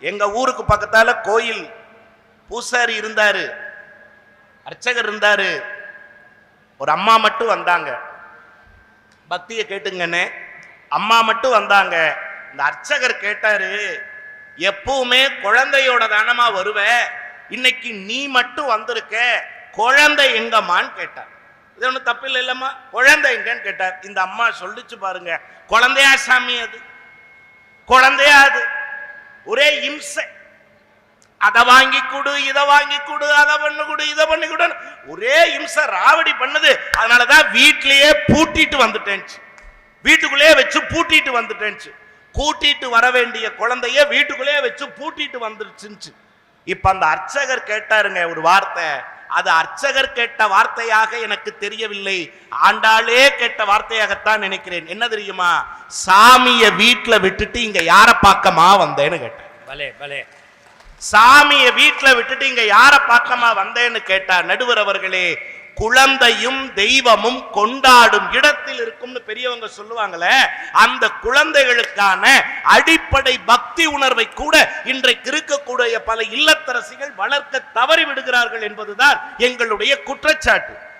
எங்க ஊருக்கு பக்கத்தால கோயில். பூசாரி இருந்தாரு. அர்ச்சகர் இருந்தாரு. ஒரு அம்மா மட்டும் வந்தாங்க. பக்தியை கேட்டுங்கன்னு அம்மா மட்டும் வந்தாங்க. இந்த அர்ச்சகர் கேட்டாரு எப்பவுமே குழந்தையோட தானமா வருவ. இன்னைக்கு நீ மட்டும் வந்திருக்க. குழந்தை எங்கம்மான்னு கேட்டார். இது ஒன்றும் தப்பு இல்லை இல்லம்மா. குழந்தை எங்கன்னு கேட்டார். இந்த அம்மா சொல்லிச்சு பாருங்க. குழந்தையா சாமி அது? குழந்தைய ஒரே இம்சை. அதை வாங்கி கொடு இதை வாங்கி கொடு அதை பண்ணு கொடு இதை பண்ணி கொடு ஒரே இம்சை ராவடி பண்ணுது. அதனாலதான் வீட்லயே பூட்டிட்டு வந்துட்டேன்ச்சு. வீட்டுக்குள்ளேயே வச்சு பூட்டிட்டு வந்துட்டேன்ச்சு. கூட்டிட்டு வர வேண்டிய குழந்தைய வீட்டுக்குள்ளேயே வச்சு பூட்டிட்டு வந்துருச்சுன்னு இப்ப அந்த அர்ச்சகர் கேட்டாருங்க ஒரு வார்த்தை. அது அர்ச்சகர் கேட்ட வார்த்தையாக எனக்கு தெரியவில்லை. ஆண்டாளே கேட்ட வார்த்தையாகத்தான் நினைக்கிறேன். என்ன தெரியுமா? சாமிய வீட்டுல விட்டுட்டு இங்க யார பார்க்கமா வந்தேன்னு கேட்டேன். பலே பலே. சாமிய வீட்டுல விட்டுட்டு இங்க யார பார்க்கமா வந்தேன்னு கேட்டார் நடுவர் அவர்களே குழந்தையும் தெய்வமும் கொண்டாடும் இடத்தில் இருக்கும்னு பெரியவங்க சொல்லுவாங்களே அந்த குழந்தைகளுக்கான அடிப்படை பக்தி உணர்வை கூட இன்றைக்கு இருக்கக்கூடிய பல இல்லத்தரசிகள் வளர்க்க தவறி விடுகிறார்கள் என்பதுதான் எங்களுடைய குற்றச்சாட்டு.